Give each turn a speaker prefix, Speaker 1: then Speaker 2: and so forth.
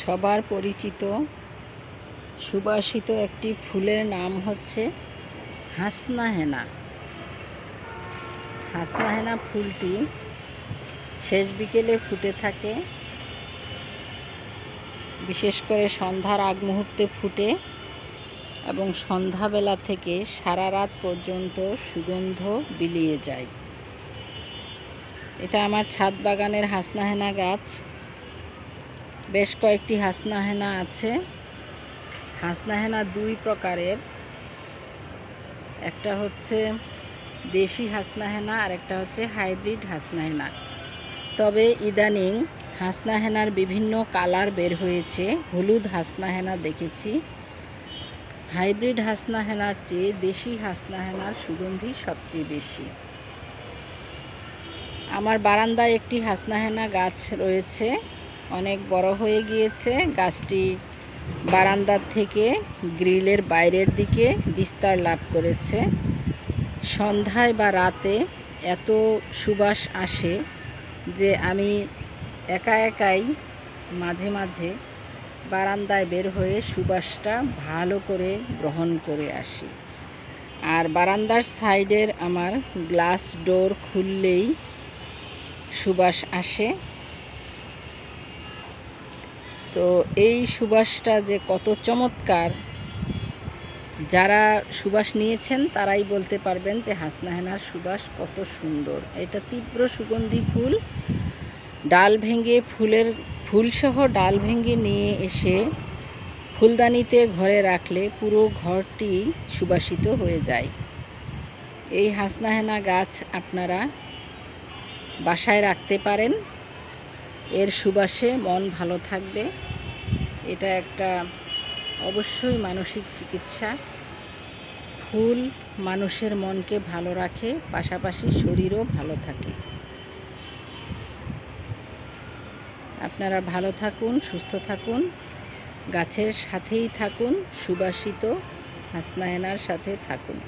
Speaker 1: সবার পরিচিত, সুবাসিত একটি ফুলের নাম হচ্ছে হাসনা হেনা। হাসনা হেনা ফুলটি শেষ বিকেলে ফুটে থাকে। বিশেষ করে সন্ধ্যার আগ মুহূর্তে ফুটে এবং সন্ধ্যাবেলা থেকে সারা রাত পর্যন্ত সুগন্ধ বিলিয়ে যায়। এটা আমার ছাদ বাগানের হাসনা হেনা গাছ। বেশ কয়েকটি হাসনা হেনা আছে। হাসনা হেনা দুই প্রকারের। একটা হচ্ছে দেশি হাসনা হেনা আর একটা হচ্ছে হাইব্রিড হাসনা হেনা তবে ইদানিং হাসনা হেনার বিভিন্ন কালার বের হয়েছে। হলুদ হাসনা হেনা দেখেছি। হাইব্রিড হাসনা হেনার চেয়ে দেশি হাসনা হেনার সুগন্ধি সবচেয়ে বেশি। আমার বারান্দায় একটি হাসনা হেনা গাছ রয়েছে। অনেক বড় হয়ে গিয়েছে। গাছটি বারান্দার থেকে গ্রিলের বাইরের দিকে বিস্তার লাভ করেছে। সন্ধ্যায় বা রাতে এত সুবাস আসে যে আমি একা একাই মাঝে মাঝে বারান্দায় বের হয়ে সুবাসটা ভালো করে গ্রহণ করে আসি। আর বারান্দার সাইডের আমার গ্লাস ডোর খুললেই সুবাস আসে। তো এই সুবাসটা যে কত চমৎকার। যারা সুবাস নিয়েছেন, তারাই বলতে পারবেন যে হাসনা হেনার সুবাস কত সুন্দর। এটা তীব্র সুগন্ধি ফুল। ডাল ভেঙে ফুলের, ফুলসহ ডাল ভেঙে নিয়ে এসে ফুলদানিতে ঘরে রাখলে পুরো ঘরটি সুবাসিত হয়ে যায়। এই হাসনা হেনা গাছ আপনারা বাসায় রাখতে পারেন। এর সুবাসে মন ভালো থাকবে। এটা একটা অবশ্যই মানসিক চিকিৎসা। ফুল মানুষের মনকে ভালো রাখে, পাশাপাশি শরীরও ভালো থাকে। আপনারা ভালো থাকুন, সুস্থ থাকুন, গাছের সাথেই থাকুন, সুবাসিত হাসনাহেনার সাথে থাকুন।